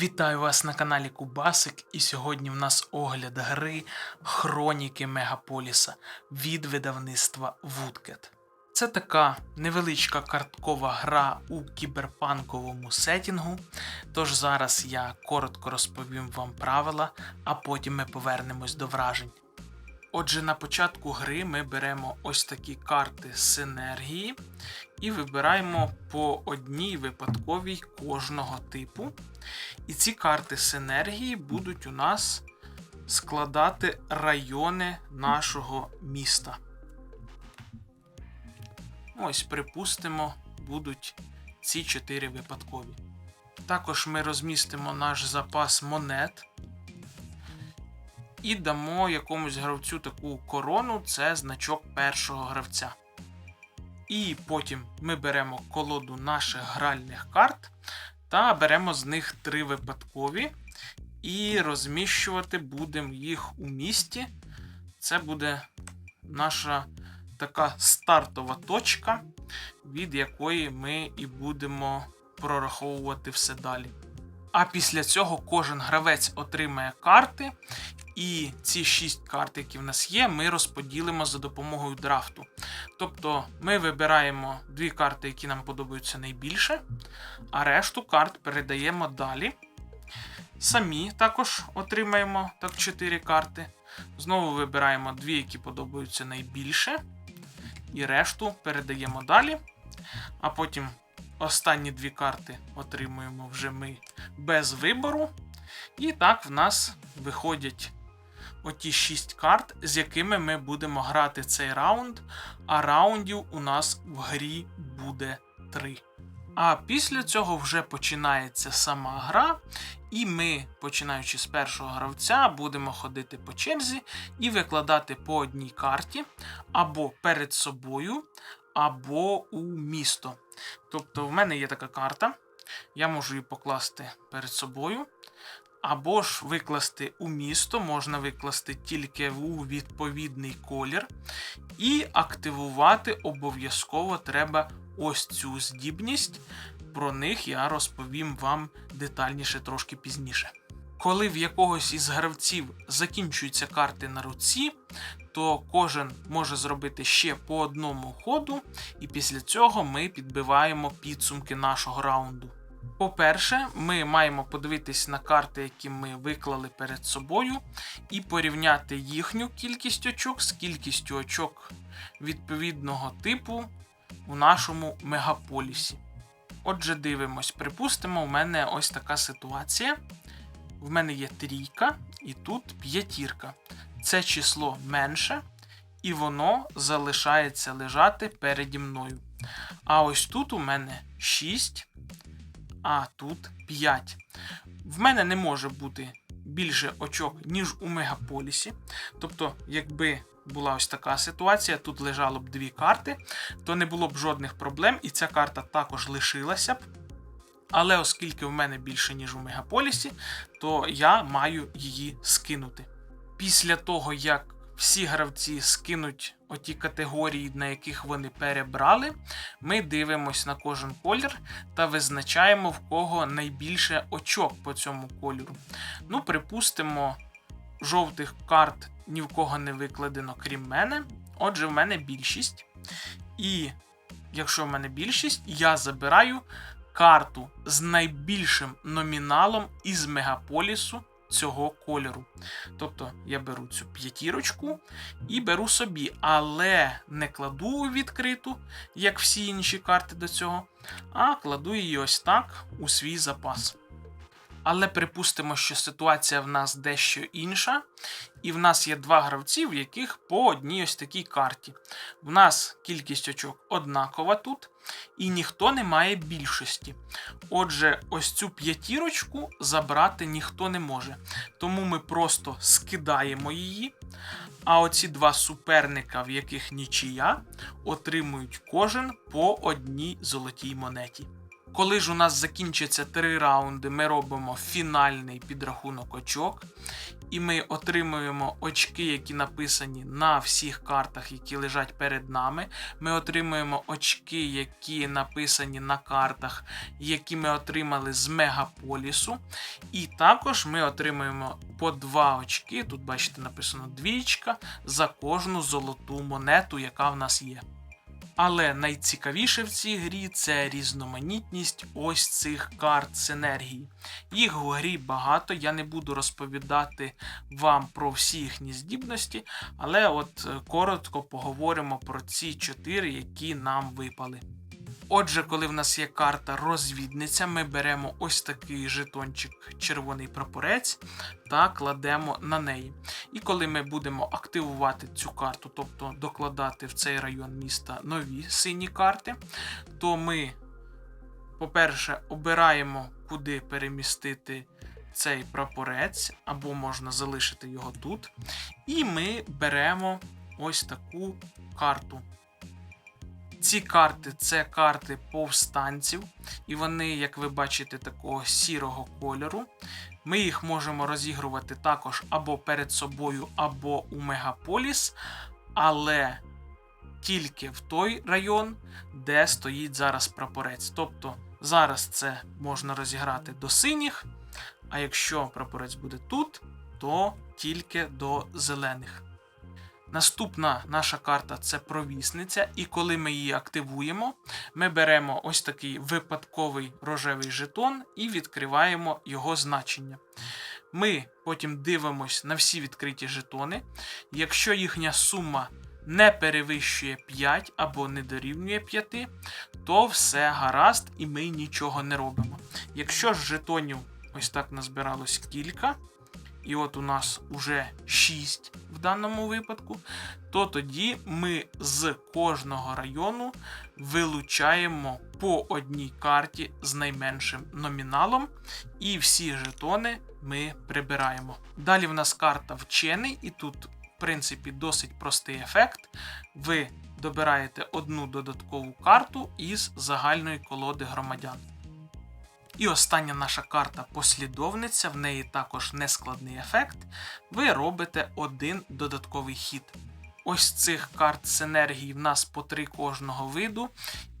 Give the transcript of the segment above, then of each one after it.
Вітаю вас на каналі Кубасик, і сьогодні в нас огляд гри Хроніки Мегаполіса від видавництва Woodcat. Це така невеличка карткова гра у кіберпанковому сетінгу. Тож зараз я коротко розповім вам правила, а потім ми повернемось до вражень. Отже, на початку гри ми беремо ось такі карти синергії і вибираємо по одній випадковій кожного типу. І ці карти синергії будуть у нас складати райони нашого міста. Ось, припустимо, будуть ці чотири випадкові. Також ми розмістимо наш запас монет і дамо якомусь гравцю таку корону це значок першого гравця. І потім ми беремо колоду наших гральних карт та беремо з них три випадкові. І розміщувати будемо їх у місті. Це буде наша така стартова точка, від якої ми і будемо прораховувати все далі. А після цього кожен гравець отримає карти, і ці 6 карт, які в нас є, ми розподілимо за допомогою драфту. Тобто ми вибираємо дві карти, які нам подобаються найбільше, а решту карт передаємо далі. Самі також отримаємо так 4 карти. Знову вибираємо дві, які подобаються найбільше. І решту передаємо далі. А потім останні дві карти отримуємо вже ми без вибору. І так в нас виходять оті 6 карт, з якими ми будемо грати цей раунд. А раундів у нас в грі буде 3. А після цього вже починається сама гра, і ми, починаючи з першого гравця, будемо ходити по черзі і викладати по одній карті або перед собою, або у місто. Тобто, в мене є така карта, я можу її покласти перед собою. Або ж викласти у місто, можна викласти тільки у відповідний колір. І активувати обов'язково треба ось цю здібність. Про них я розповім вам детальніше трошки пізніше. Коли в якогось із гравців закінчуються карти на руці, то кожен може зробити ще по одному ходу, і після цього ми підбиваємо підсумки нашого раунду. По-перше, ми маємо подивитись на карти, які ми виклали перед собою, і порівняти їхню кількість очок з кількістю очок відповідного типу у нашому мегаполісі. Отже, дивимось, припустимо, у мене ось така ситуація. В мене є трійка і тут п'ятірка. Це число менше, і воно залишається лежати переді мною. А ось тут у мене 6, а тут 5. В мене не може бути більше очок, ніж у мегаполісі. Тобто, якби була ось така ситуація, тут лежало б дві карти, то не було б жодних проблем, і ця карта також лишилася б. Але оскільки в мене більше, ніж у мегаполісі, то я маю її скинути. Після того, як всі гравці скинуть оті категорії, на яких вони перебрали, ми дивимось на кожен колір та визначаємо, в кого найбільше очок по цьому кольору. Ну, припустимо, жовтих карт ні в кого не викладено, крім мене. Отже, в мене більшість. І якщо в мене більшість, я забираю карту з найбільшим номіналом із мегаполісу цього кольору. Тобто я беру цю п'ятірочку і беру собі, але не кладу відкриту, як всі інші карти до цього, а кладу її ось так у свій запас. Але припустимо, що ситуація в нас дещо інша, і в нас є два гравці, в яких по одній ось такій карті. В нас кількість очок однакова тут, і ніхто не має більшості. Отже, ось цю п'ятірочку забрати ніхто не може. Тому ми просто скидаємо її. А оці два суперника, в яких нічия, отримують кожен по одній золотій монеті. Коли ж у нас закінчаться три раунди, ми робимо фінальний підрахунок очок, і ми отримуємо очки, які написані на всіх картах, які лежать перед нами. Ми отримуємо очки, які написані на картах, які ми отримали з мегаполісу. І також ми отримуємо по два очки. Тут, бачите, написано двічка за кожну золоту монету, яка в нас є. Але найцікавіше в цій грі це різноманітність ось цих карт синергії. Їх у грі багато, я не буду розповідати вам про всі їхні здібності, але от е, коротко поговоримо про ці чотири, які нам випали. Отже, коли в нас є карта розвідниця, ми беремо ось такий жетончик червоний прапорець та кладемо на неї. І коли ми будемо активувати цю карту, тобто докладати в цей район міста нові сині карти, то ми, по-перше, обираємо, куди перемістити цей прапорець, або можна залишити його тут. І ми беремо ось таку карту. Ці карти це карти повстанців, і вони, як ви бачите, такого сірого кольору. Ми їх можемо розігрувати також або перед собою, або у Мегаполіс, але тільки в той район, де стоїть зараз прапорець. Тобто зараз це можна розіграти до синіх, а якщо прапорець буде тут, то тільки до зелених. Наступна наша карта це провісниця, і коли ми її активуємо, ми беремо ось такий випадковий рожевий жетон і відкриваємо його значення. Ми потім дивимось на всі відкриті жетони. Якщо їхня сума не перевищує 5 або не дорівнює 5, то все гаразд і ми нічого не робимо. Якщо ж жетонів ось так назбиралось кілька, і от у нас уже 6 в даному випадку, то тоді ми з кожного району вилучаємо по одній карті з найменшим номіналом, і всі жетони ми прибираємо. Далі в нас карта вчений, і тут, в принципі, досить простий ефект. Ви добираєте одну додаткову карту із загальної колоди громадян. І остання наша карта послідовниця, в неї також нескладний ефект. Ви робите один додатковий хід. Ось цих карт синергії в нас по три кожного виду,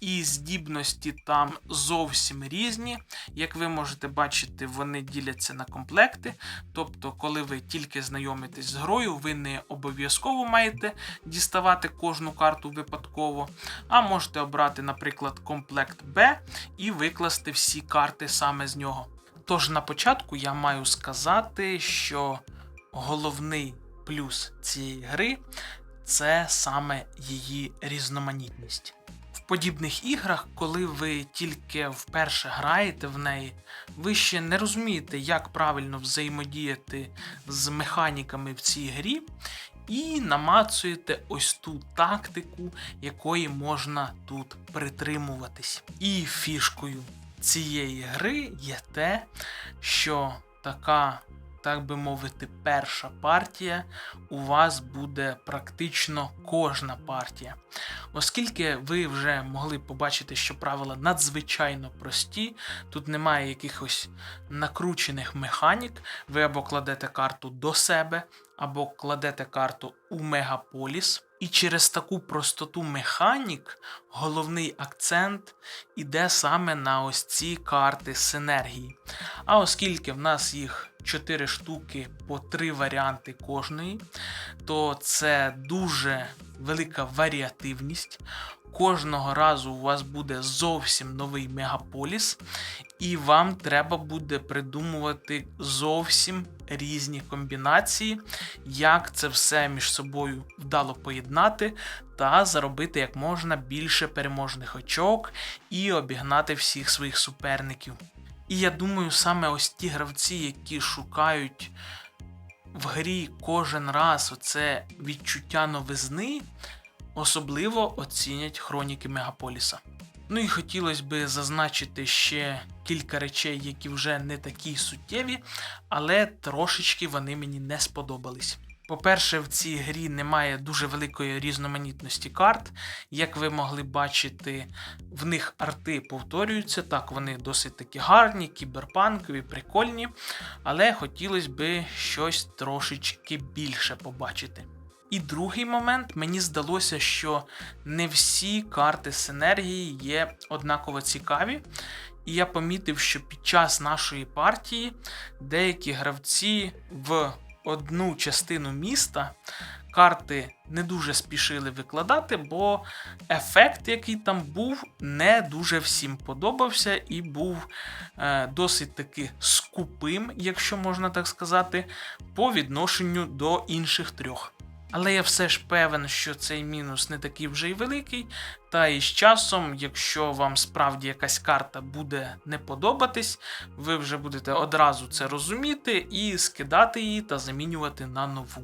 і здібності там зовсім різні. Як ви можете бачити, вони діляться на комплекти. Тобто, коли ви тільки знайомитесь з грою, ви не обов'язково маєте діставати кожну карту випадково, а можете обрати, наприклад, комплект Б і викласти всі карти саме з нього. Тож на початку я маю сказати, що головний плюс цієї гри це саме її різноманітність подібних іграх, коли ви тільки вперше граєте в неї, ви ще не розумієте, як правильно взаємодіяти з механіками в цій грі, і намацуєте ось ту тактику, якої можна тут притримуватись. І фішкою цієї гри є те, що така так би мовити, перша партія, у вас буде практично кожна партія. Оскільки ви вже могли побачити, що правила надзвичайно прості, тут немає якихось накручених механік, ви або кладете карту до себе, або кладете карту у мегаполіс. І через таку простоту механік головний акцент іде саме на ось ці карти синергії. А оскільки в нас їх 4 штуки по 3 варіанти кожної, то це дуже велика варіативність. Кожного разу у вас буде зовсім новий мегаполіс, і вам треба буде придумувати зовсім різні комбінації, як це все між собою вдало поєднати та заробити як можна більше переможних очок і обігнати всіх своїх суперників. І я думаю, саме ось ті гравці, які шукають в грі кожен раз оце відчуття новизни, особливо оцінять хроніки Мегаполіса. Ну і хотілося б зазначити ще кілька речей, які вже не такі суттєві, але трошечки вони мені не сподобались. По-перше, в цій грі немає дуже великої різноманітності карт. Як ви могли бачити, в них арти повторюються. Так, вони досить таки гарні, кіберпанкові, прикольні, але хотілося б щось трошечки більше побачити. І другий момент, мені здалося, що не всі карти синергії є однаково цікаві. І я помітив, що під час нашої партії деякі гравці в одну частину міста карти не дуже спішили викладати, бо ефект, який там був, не дуже всім подобався і був е, досить таки скупим, якщо можна так сказати, по відношенню до інших трьох. Але я все ж певен, що цей мінус не такий вже й великий. Та і з часом, якщо вам справді якась карта буде не подобатись, ви вже будете одразу це розуміти і скидати її та замінювати на нову.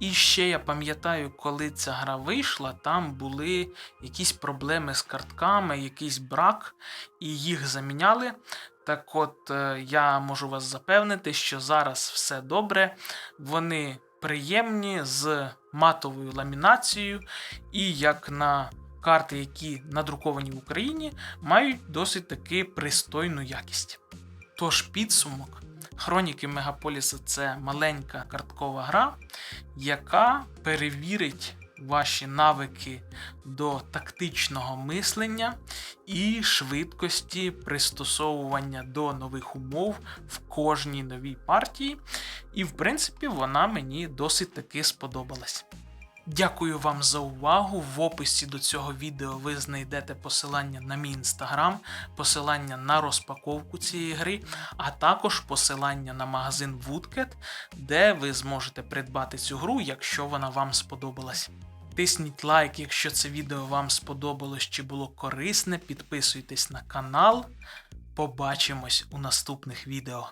І ще я пам'ятаю, коли ця гра вийшла, там були якісь проблеми з картками, якийсь брак, і їх заміняли. Так от е, я можу вас запевнити, що зараз все добре. Вони приємні з матовою ламінацією, і як на карти, які надруковані в Україні, мають досить таки пристойну якість. Тож підсумок. Хроніки Мегаполіса це маленька карткова гра, яка перевірить ваші навики до тактичного мислення і швидкості пристосовування до нових умов в кожній новій партії. І, в принципі, вона мені досить таки сподобалась. Дякую вам за увагу. В описі до цього відео ви знайдете посилання на мій інстаграм, посилання на розпаковку цієї гри, а також посилання на магазин Woodcat, де ви зможете придбати цю гру, якщо вона вам сподобалась. Тисніть лайк, якщо це відео вам сподобалось чи було корисне. Підписуйтесь на канал. Побачимось у наступних відео.